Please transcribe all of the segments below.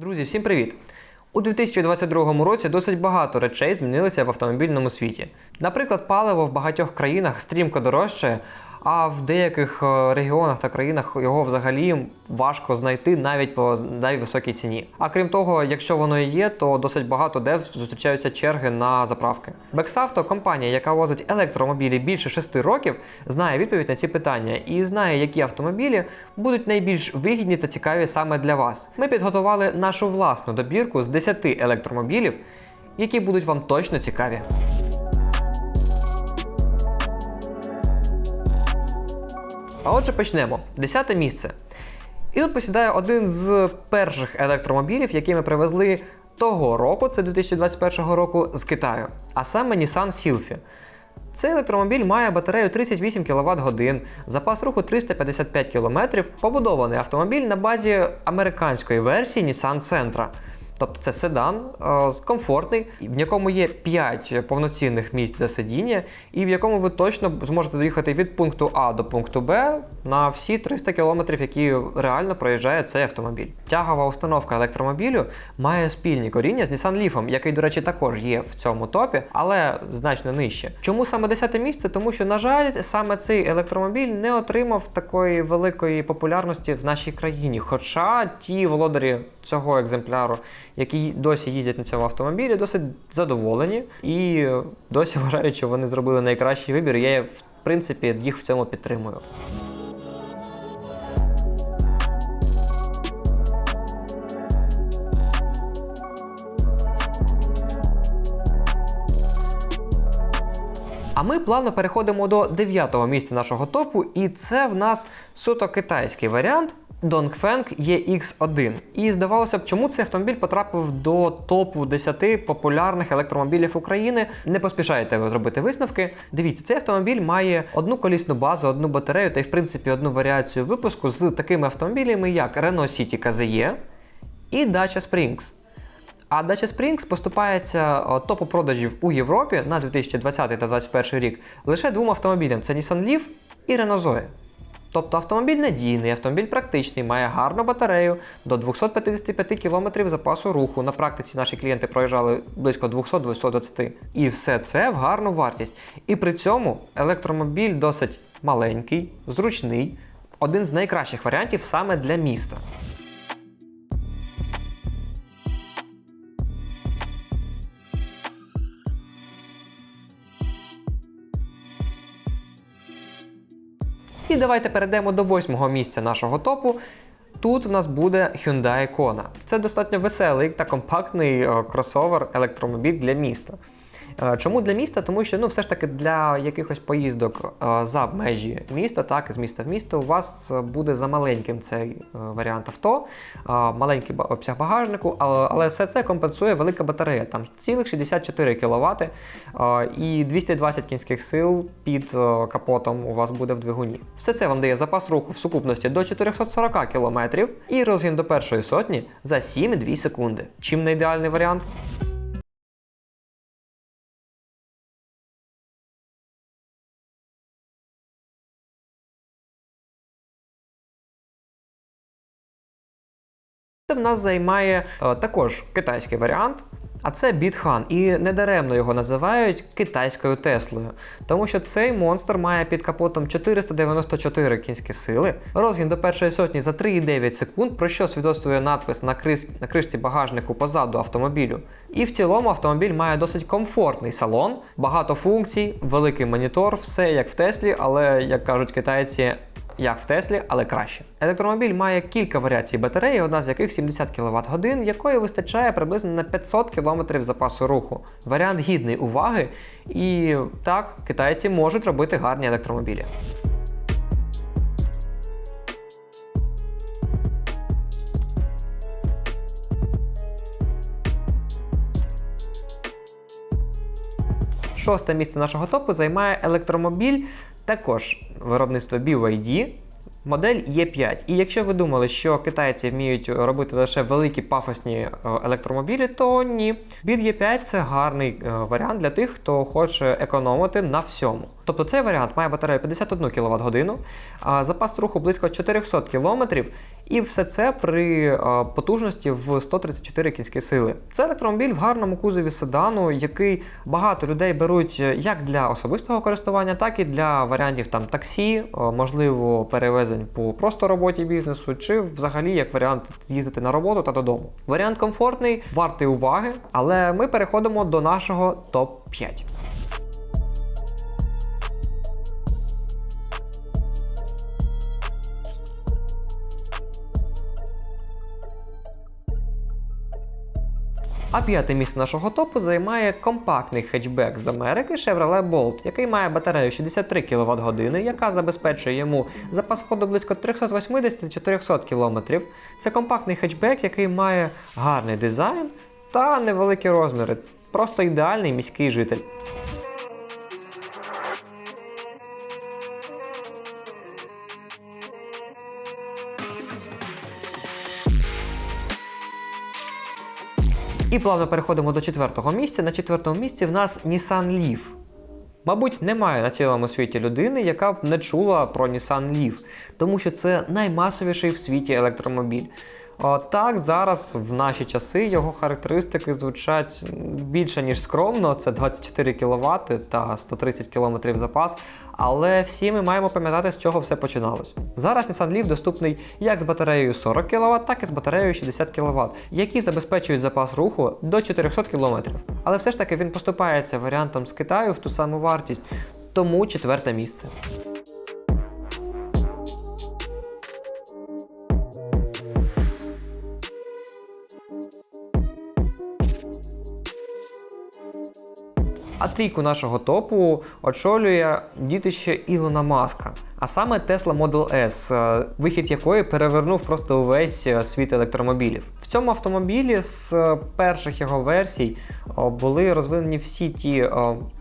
Друзі, всім привіт! У 2022 році досить багато речей змінилися в автомобільному світі. Наприклад, паливо в багатьох країнах стрімко дорожчає, а в деяких е, регіонах та країнах його взагалі важко знайти навіть по найвисокій ціні. А крім того, якщо воно і є, то досить багато де зустрічаються черги на заправки. Бексавто, компанія, яка возить електромобілі більше 6 років, знає відповідь на ці питання і знає, які автомобілі будуть найбільш вигідні та цікаві саме для вас. Ми підготували нашу власну добірку з 10 електромобілів, які будуть вам точно цікаві. А отже, почнемо. Десяте місце. І тут посідає один з перших електромобілів, які ми привезли того року, це 2021 року, з Китаю, а саме Nissan Sylphy. Цей електромобіль має батарею 38 кВт годин, запас руху 355 км, побудований автомобіль на базі американської версії Nissan Sentra. Тобто це седан е, комфортний, в якому є 5 повноцінних місць для сидіння, і в якому ви точно зможете доїхати від пункту А до пункту Б на всі 300 км, які реально проїжджає цей автомобіль. Тягова установка електромобілю має спільні коріння з Nissan Leaf, який, до речі, також є в цьому топі, але значно нижче. Чому саме 10 місце? Тому що, на жаль, саме цей електромобіль не отримав такої великої популярності в нашій країні. Хоча ті володарі цього екземпляру, які досі їздять на цьому автомобілі, досить задоволені і досі вважають, що вони зробили найкращий вибір. Я, в принципі, їх в цьому підтримую. А ми плавно переходимо до дев'ятого місця нашого топу, і це в нас суто китайський варіант. Dongfeng EX1. І здавалося б, чому цей автомобіль потрапив до топу 10 популярних електромобілів України. Не поспішайте ви зробити висновки. Дивіться, цей автомобіль має одну колісну базу, одну батарею та й в принципі одну варіацію випуску з такими автомобілями, як Renault City KZE і Dacia Springs. А Dacia Springs поступається топу продажів у Європі на 2020 та 2021 рік лише двом автомобілям: це Nissan Leaf і Renault Zoe. Тобто автомобіль надійний, автомобіль практичний, має гарну батарею до 255 км запасу руху. На практиці наші клієнти проїжджали близько 200-220. І все це в гарну вартість. І при цьому електромобіль досить маленький, зручний, один з найкращих варіантів саме для міста. І давайте перейдемо до восьмого місця нашого топу. Тут в нас буде Hyundai Kona. Це достатньо веселий та компактний е, кросовер електромобіль для міста. Е, Чому для міста? Тому що ну, все ж таки для якихось поїздок е, за межі міста, так, з міста в місто, у вас буде замаленьким цей е, варіант авто, маленький обсяг багажнику, але, все це компенсує велика батарея, там цілих 64 кВт і 220 кінських сил під капотом у вас буде в двигуні. Все це вам дає запас руху в сукупності до 440 км і розгін до першої сотні за 7,2 секунди. Чим не ідеальний варіант? Це в нас займає е, також китайський варіант, а це Bithan. І недаремно його називають китайською Теслою, тому що цей монстр має під капотом 494 кінські сили, розгін до першої сотні за 3,9 секунд, про що свідоцтвує надпис на, крис... на кришці багажнику позаду автомобілю. І в цілому автомобіль має досить комфортний салон, багато функцій, великий монітор, все як в Теслі, але як кажуть китайці, як в Теслі, але краще. Електромобіль має кілька варіацій батареї, одна з яких 70 кВт якої вистачає приблизно на 500 км запасу руху. Варіант гідний уваги, і так, китайці можуть робити гарні електромобілі. Шосте місце нашого топу займає електромобіль, також виробництво BYD. Модель Е5. І якщо ви думали, що китайці вміють робити лише великі пафосні е, електромобілі, то ні. Бід Е5 це гарний е, варіант для тих, хто хоче економити на всьому. Тобто цей варіант має батарею 51 кВт годину, запас руху близько 400 км, і все це при е, потужності в 134 кінські сили. Це електромобіль в гарному кузові седану, який багато людей беруть е, як для особистого користування, так і для варіантів там таксі, е, можливо, перевезень по просто роботі бізнесу, чи взагалі як варіант з'їздити на роботу та додому. Варіант комфортний, вартий уваги, але ми переходимо до нашого топ 5 А п'яте місце нашого топу займає компактний хетчбек з Америки Chevrolet Bolt, який має батарею 63 кВт години, яка забезпечує йому запас ходу близько 380-400 км. Це компактний хетчбек, який має гарний дизайн та невеликі розміри. Просто ідеальний міський житель. І плавно переходимо до четвертого місця. На четвертому місці в нас Nissan Leaf. Мабуть, немає на цілому світі людини, яка б не чула про Nissan Leaf, тому що це наймасовіший в світі електромобіль. Так, зараз в наші часи його характеристики звучать більше ніж скромно. Це 24 кВт та 130 км запас. Але всі ми маємо пам'ятати, з чого все починалось. Зараз Nissan Leaf доступний як з батареєю 40 кВт, так і з батареєю 60 кВт, які забезпечують запас руху до 400 км. Але все ж таки він поступається варіантом з Китаю в ту саму вартість, тому четверте місце. А трійку нашого топу очолює дітище Ілона Маска, а саме Tesla Model S, е, вихід якої перевернув просто увесь е, світ електромобілів. В цьому автомобілі з е, перших його версій були розвинені всі ті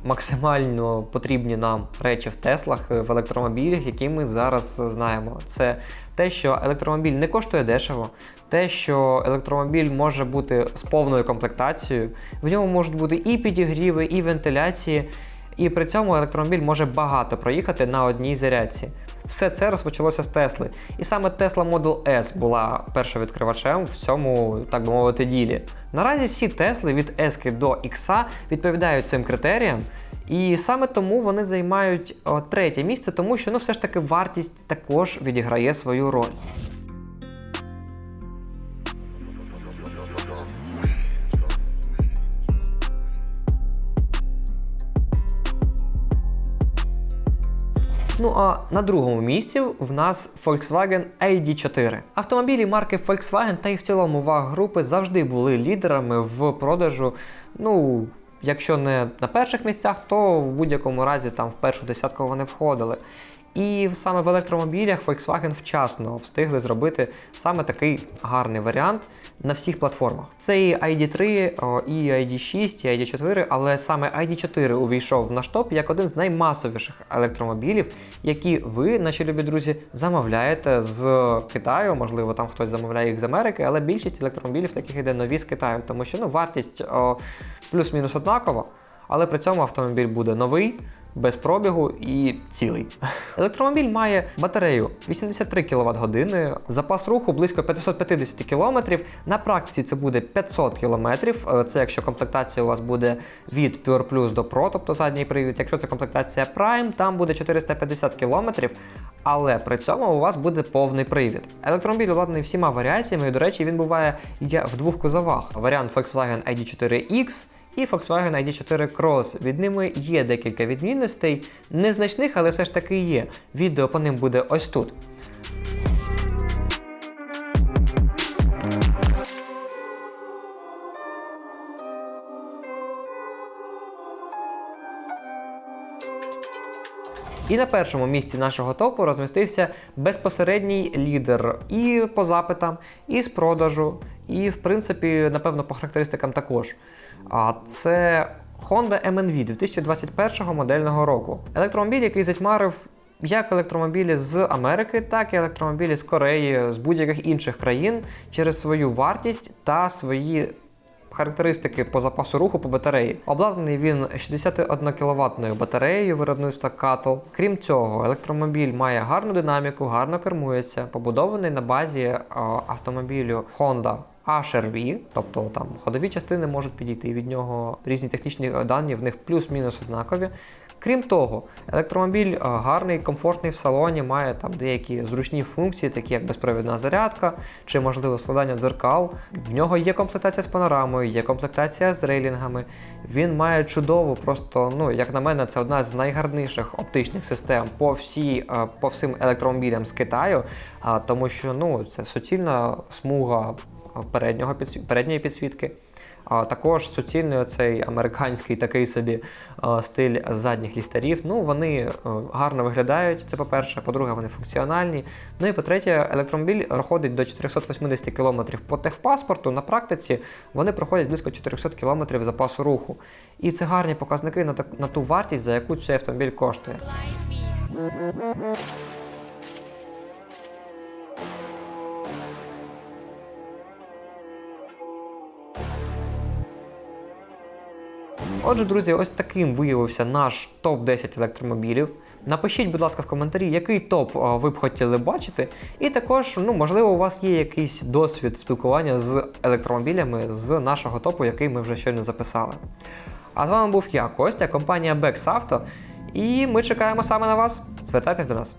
максимально потрібні нам речі в Теслах в електромобілях, які ми зараз знаємо. Це те, що електромобіль не коштує дешево, те, що електромобіль може бути з повною комплектацією, в ньому можуть бути і підігріви, і вентиляції, і при цьому електромобіль може багато проїхати на одній зарядці. Все це розпочалося з Тесли. І саме Tesla Model S була першовідкривачем в цьому, так би мовити, ділі. Наразі всі Тесли від S до X відповідають цим критеріям. І саме тому вони займають о, третє місце, тому що ну все ж таки вартість також відіграє свою роль. Ну а на другому місці в нас Volkswagen ID4. Автомобілі марки Volkswagen та й в цілому ваг групи завжди були лідерами в продажу. Ну, якщо не на перших місцях, то в будь-якому разі там в першу десятку вони входили. І саме в електромобілях Volkswagen вчасно встигли зробити саме такий гарний варіант на всіх платформах. Це і ID3, і ID6, і ID4, але саме ID4 увійшов в наш топ як один з наймасовіших електромобілів, які ви, наші любі друзі, замовляєте з Китаю. Можливо, там хтось замовляє їх з Америки, але більшість електромобілів таких йде нові з Китаю, тому що ну, вартість плюс-мінус однакова, але при цьому автомобіль буде новий без пробігу і цілий. Електромобіль має батарею 83 кВт години, запас руху близько 550 км. На практиці це буде 500 км. Е, це якщо комплектація у вас буде від Pure Plus до Pro, тобто задній привід. Якщо це комплектація Prime, там буде 450 км. Але при цьому у вас буде повний привід. Електромобіль обладнаний всіма варіаціями, і, до речі, він буває в двох кузовах. Варіант Volkswagen ID4X і Volkswagen ID4 Cross. Від ними є декілька відмінностей, незначних, але все ж таки є. Відео по ним буде ось тут. І на першому місці нашого топу розмістився безпосередній лідер і по запитам, і з продажу, і, в принципі, напевно, по характеристикам також. А це Honda MNV 2021 модельного року. Електромобіль, який затьмарив як електромобілі з Америки, так і електромобілі з Кореї, з будь-яких інших країн через свою вартість та свої характеристики по запасу руху по батареї. Обладнаний він 61 кВт батареєю виробництва Cattle. Крім цього, електромобіль має гарну динаміку, гарно кермується, побудований на базі автомобілю Honda HR-V, тобто там ходові частини можуть підійти від нього, різні технічні дані в них плюс-мінус однакові. Крім того, електромобіль е, гарний, комфортний в салоні, має там деякі зручні функції, такі як безпровідна зарядка чи можливо складання дзеркал. В нього є комплектація з панорамою, є комплектація з рейлінгами. Він має чудову, просто, ну як на мене, це одна з найгарніших оптичних систем по всі, е, по всім електромобілям з Китаю, тому що ну це суцільна смуга переднього підсві- передньої підсвітки. А також суцільний оцей американський такий собі стиль задніх ліхтарів. Ну, вони е, гарно виглядають, це по-перше. По-друге, вони функціональні. Ну і по-третє, електромобіль проходить до 480 км по техпаспорту. На практиці вони проходять близько 400 км запасу руху. І це гарні показники на ту вартість, за яку цей автомобіль коштує. Отже, друзі, ось таким виявився наш топ-10 електромобілів. Напишіть, будь ласка, в коментарі, який топ ви б хотіли бачити. І також, ну, можливо, у вас є якийсь досвід спілкування з електромобілями з нашого топу, який ми вже щойно записали. А з вами був я, Костя, компанія Bex Auto, і ми чекаємо саме на вас. Звертайтесь до нас.